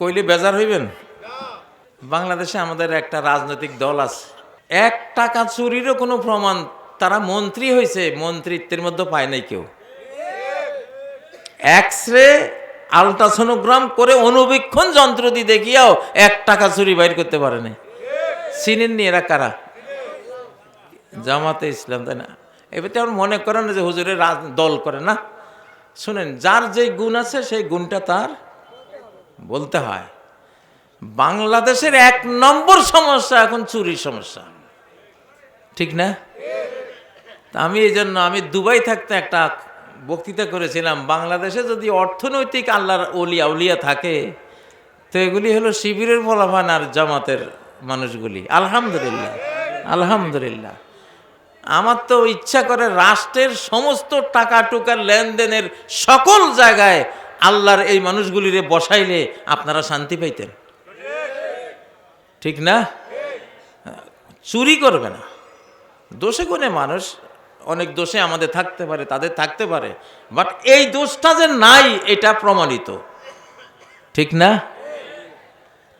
কইলে বেজার হইবেন? বাংলাদেশে আমাদের একটা রাজনৈতিক দল আছে। এক টাকা চুরিরও কোনো প্রমাণ, তারা মন্ত্রী হয়েছে মন্ত্রিত্বের মধ্যে পায় নাই কেউ। এক্স রে আলট্রাসোনোগ্রাম করে অনুবীক্ষণ যন্ত্র দিয়ে দেখিয়াও এক টাকা চুরি বাইর করতে পারে নাই। চিনেননি এরা কারা? জামাতে ইসলাম, তাই না? এবারে আমার মনে করেন যে হুজুরের দল করে না? শুনেন, যার যে গুণ আছে, সেই গুণটা তার বলতে হয়, বাংলাদেশের এক নম্বর সমস্যা এখন চুরির সমস্যা। ঠিক না? আমি এই জন্য আমি দুবাই থাকতে একটা বক্তৃতা করেছিলাম, বাংলাদেশে যদি অর্থনৈতিক আল্লাহর অলিয়া উলিয়া থাকে, তো এগুলি হলো শিবিরের ফলাফান আর জামাতের মানুষগুলি। আলহামদুলিল্লাহ আলহামদুলিল্লাহ। আমার তো ইচ্ছা করে রাষ্ট্রের সমস্ত টাকা টুকার লেনদেনের সকল জায়গায় আল্লাহর এই মানুষগুলিরে বসাইলে আপনারা শান্তি পাইতেন। ঠিক না? চুরি করবে না। দোষে কোনে মানুষ, অনেক দোষে আমাদের থাকতে পারে, তাদের থাকতে পারে। বাট এই দোষটা যে নাই, এটা প্রমাণিত। ঠিক না?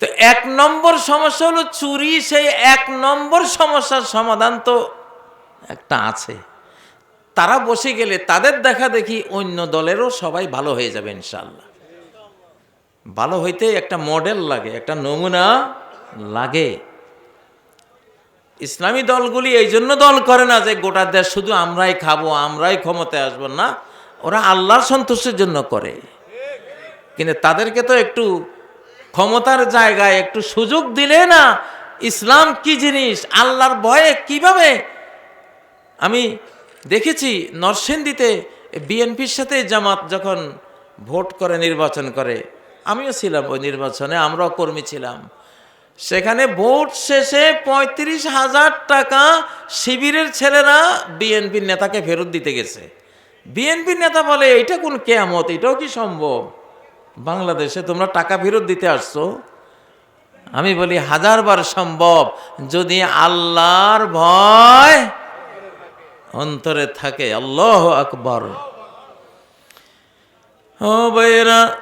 তো এক নম্বর সমস্যা হলো চুরি, সেই এক নম্বর সমস্যার সমাধান তো একটা আছে। তারা বসে গেলে তাদের দেখা দেখি অন্য দলেরও সবাই ভালো হয়ে যাবে ইনশাল্লাহ ভালো হইতে একটা মডেল লাগে, একটা নমুনা লাগে। ইসলামী দলগুলি এই জন্য দল করে না যে গোটা দেশ শুধু আমরাই খাব, আমরাই ক্ষমতায় আসব, না। ওরা আল্লাহর সন্তুষ্টির জন্য করে। কিন্তু তাদেরকে তো একটু ক্ষমতার জায়গায় একটু সুযোগ দিলে না, ইসলাম কি জিনিস, আল্লাহর ভয়ে কীভাবে? আমি দেখেছি নরসিংদীতে বিএনপির সাথে জামাত যখন ভোট করে, নির্বাচন করে, আমিও ছিলাম ওই নির্বাচনে, আমরাও কর্মী ছিলাম। সেখানে ভোট শেষে পঁয়ত্রিশ হাজার টাকা শিবিরের ছেলেরা বিএনপির নেতাকে ফেরত দিতে গেছে। বিএনপির নেতা বলে এটা কোন কেয়ামত? এটাও কি সম্ভব? বাংলাদেশে তোমরা টাকা ফেরত দিতে আসছো? আমি বলি, হাজারবার সম্ভব। যদি আল্লাহর ভয় অন্তরে থাকে, আল্লাহ আকবর। ও ভাইয়েরা,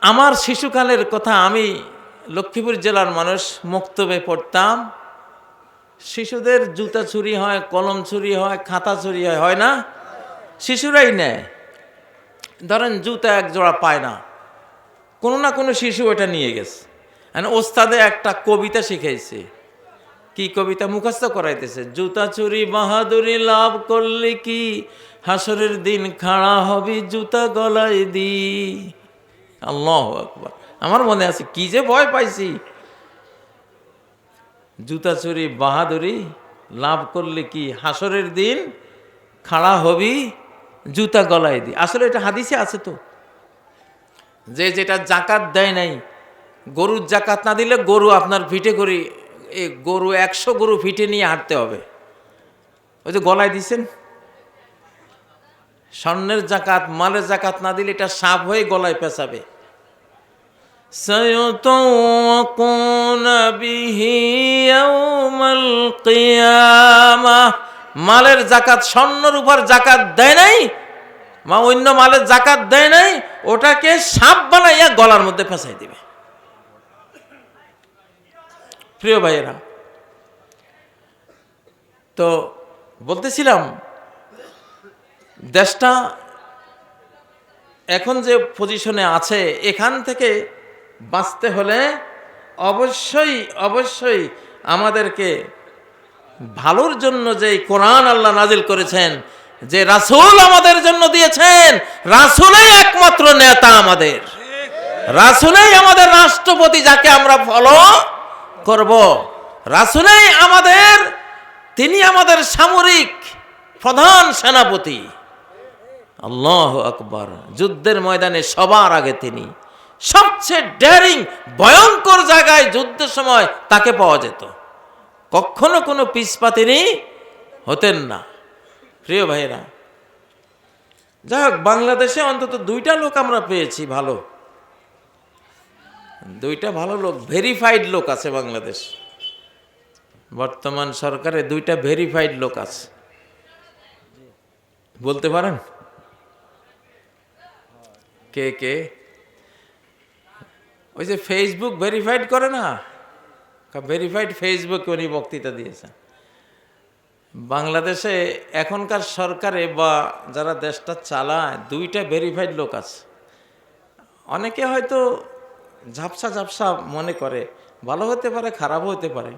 আমার শিশুকালের কথা আমি লক্ষ্মীপুর জেলার মানুষ মুক্তবে পড়তাম। শিশুদের জুতা চুরি হয়, কলম চুরি হয়, খাতা চুরি হয় হয় না? শিশুরাই নেয়। ধরেন জুতা এক জোড়া পায় না। কোনো না কোনো শিশু এটা নিয়ে গেছে। আর ওস্তাদে একটা কবিতা শিখাইছে। কি কবিতা মুখস্থ করাইতেছে জুতা চুরি বাহাদুরি লাভ করলে কি? হাসরের দিন খাড়া হবি জুতা গলায় দি। আল্লাহ আকবার। আমার মনে আছে, কি যে ভয় পাইছি। জুতা চুরি বাহাদুরি লাভ করলে কি? হাসরের দিন খাড়া হবি জুতা গলায় দি। আসলে এটা হাদিসে আছে তো। যে যেটা জাকাত দেয় নাই, গরুর জাকাত না দিলে গরু আপনার ফিটে করে এই গরু একশো গরু ফিটে নিয়ে হাঁটতে হবে। ওই যে গলায় দিছেন? স্বর্ণের জাকাত, মালের জাকাত না দিলে এটা সাপ হয়ে গলায় পেঁচাবে। মালের জাকাত, স্বর্ণের উপর জাকাত দেয় নাই, মা অন্য মালের জাকাত দেয় নাই, ওটাকে সাপ বানাইয়া গলার মধ্যে ফেঁসাই দিবে। প্রিয় ভাইয়েরা, তো বলতেছিলাম, দেশটা এখন যে পজিশনে আছে, এখান থেকে বাঁচতে হলে অবশ্যই অবশ্যই আমাদেরকে ভালোর জন্য যে কোরআন আল্লাহ নাজিল করেছেন, যে রাসূল আমাদের জন্য দিয়েছেন, রাসূলেই একমাত্র নেতা আমাদের। রাসূলেই আমাদের রাষ্ট্রপতি যাকে আমরা ফলো করব। রাসূলেই আমাদের, তিনি আমাদের সামরিক প্রধান সেনাপতি। আল্লাহ আকবর। যুদ্ধের ময়দানে সবার আগে তিনি সবচেয়ে ড্যারিং ভয়ঙ্কর জায়গায় যুদ্ধের সময় তাকে পাওয়া যেত। কখনো কোনো পিসপা তিনি হতেন না। প্রিয় ভাইরা যাই হোক, বাংলাদেশে অন্তত দুইটা লোক আমরা পেয়েছি ভালো। দুইটা ভালো লোক ভেরিফাইড লোক আছে বাংলাদেশ। বর্তমান সরকারে দুইটা ভেরিফাইড লোক আছে। বলতে পারেন? কে কে? ওই যে ফেসবুক ভেরিফাইড করে না? ভেরিফাইড ফেসবুকে উনি বক্তৃতা দিয়েছেন। বাংলাদেশে এখনকার সরকারে বা যারা দেশটা চালায়, দুইটা ভেরিফাইড লোক আছে। অনেকে হয়তো ঝাপসা ঝাপসা মনে করে, ভালো হতে পারে, খারাপও হতে পারে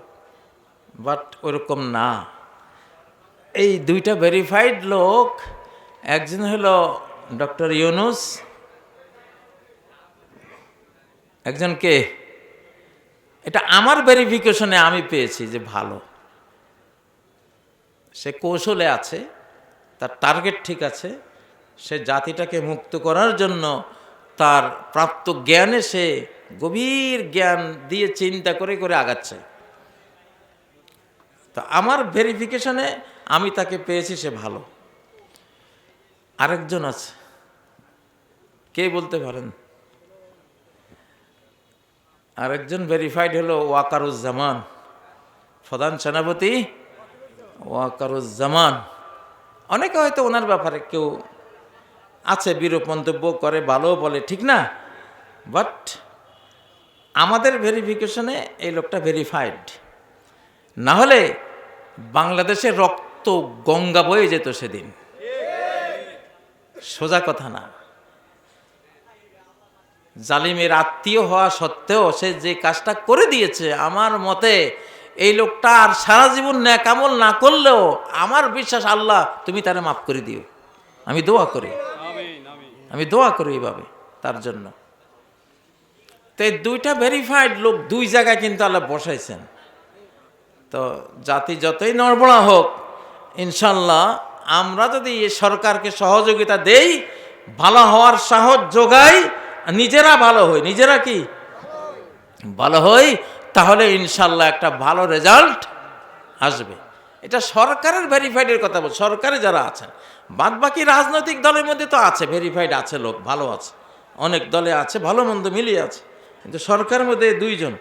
বাট ওরকম না। এই দুইটা ভেরিফাইড লোক, একজন হলো ডক্টর ইউনুস, একজন কে? এটা আমার ভেরিফিকেশনে আমি পেয়েছি যে ভালো। সে কৌশলে আছে, তার টার্গেট ঠিক আছে, সে জাতিটাকে মুক্ত করার জন্য তার প্রাপ্ত জ্ঞানে সে গভীর জ্ঞান দিয়ে চিন্তা করে করে আগাচ্ছে। তো আমার ভেরিফিকেশনে আমি তাকে পেয়েছি, সে ভালো। আরেকজন আছে। কে বলতে পারেন? আরেকজন ভেরিফাইড হলো ওয়াকারুজ্জামান। প্রধান সেনাপতি ওয়াকারুজ্জামান। অনেকে হয়তো ওনার ব্যাপারে কেউ আছে বিরূপ মন্তব্য করে ভালো বলে, ঠিক না? বাট আমাদের ভেরিফিকেশনে এই লোকটা ভেরিফাইড না হলে বাংলাদেশে রক্ত গঙ্গা বয়ে যেত সেদিন। সোজা কথা না। জালিমের আত্মীয় হওয়া সত্ত্বেও সে যে কাজটা করে দিয়েছে, আমার মতে এই লোকটা আর সারা জীবন ন্যাকামল না করলেও আমার বিশ্বাস, আল্লাহ, তুমি তারে মাফ করে দিও। আমি দোয়া করি। আমি দোয়া করি এইভাবে, তার জন্য। তো এই দুইটা ভেরিফাইড লোক দুই জায়গায় কিন্তু আল্লাহ বসাইছেন। তো জাতি যতই নড়বড়া হোক, ইনশাল্লাহ আমরা যদি সরকারকে সহযোগিতা দেই, ভালো হওয়ার সাহস যোগাই, নিজেরা ভালো হই। নিজেরা কি? ভালো হই, তাহলে ইনশাল্লাহ একটা ভালো রেজাল্ট আসবে। এটা সরকারের ভেরিফাইডের কথা বল, সরকারে যারা আছেন বাদ বাকি রাজনৈতিক দলের মধ্যে তো আছে ভেরিফাইড আছে লোক, ভালো আছে। অনেক দলে আছে, ভালো মন্দ মিলিয়ে আছে। কিন্তু সরকারের মধ্যে দুইজন।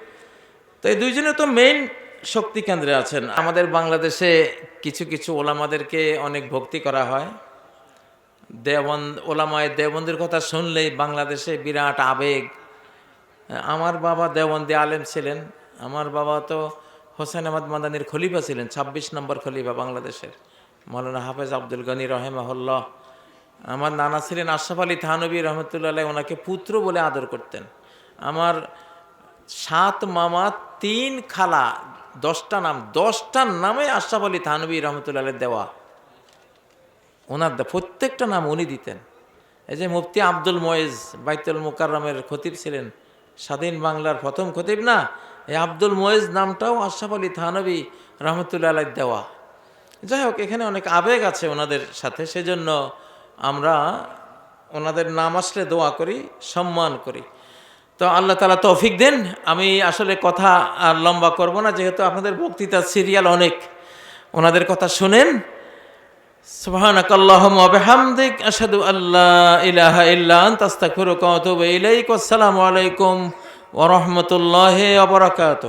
তো এই দুইজনে তো মেইন শক্তি কেন্দ্রে আছেন। আমাদের বাংলাদেশে কিছু কিছু ওলামাদেরকে অনেক ভক্তি করা হয়। দেবন্দ ওলামায় দেবন্দের কথা শুনলেই বাংলাদেশে বিরাট আবেগ। আমার বাবা দেওবন্দি আলেম ছিলেন। আমার বাবা তো হোসেন আহমদ মাদানির খলিফা ছিলেন ২৬ নম্বর খলিফা বাংলাদেশের। মৌলানা হাফেজ আব্দুল গনি রহেমাহুল্লাহ, আমার নানা ছিলেন আশরাফ আলী থানবী রহমতুল্লাহ ওনাকে পুত্র বলে আদর করতেন। আমার সাত মামা, তিন খালা, দশটা নাম দশটার নামে আশরাফ আলী থানবী রহমতুল্লাহ দেওয়া। ওনার প্রত্যেকটা নাম উনি দিতেন। এই যে মুফতি আব্দুল ময়েজ বাইতুল মুকাররমের খতিব ছিলেন, স্বাধীন বাংলার প্রথম খতিব না, এই আব্দুল ময়েজ নামটাও আশরাফ আলী থানবী রহমতুল্লাহ দেওয়া। যাই হোক এখানে অনেক আবেগ আছে ওনাদের সাথে সেজন্য আমরা ওনাদের নাম আসলে দোয়া করি সম্মান করি তো আল্লাহ তালা তৌফিক দেন আমি আসলে কথা আর লম্বা করব না যেহেতু আপনাদের বক্তৃতার সিরিয়াল অনেক ওনাদের কথা শুনেন سبحانك اللهم وبحمدك أشهد أن لا إله إلا أنت أستغفرك وأتوب إليك والسلام عليكم ورحمة الله وبركاته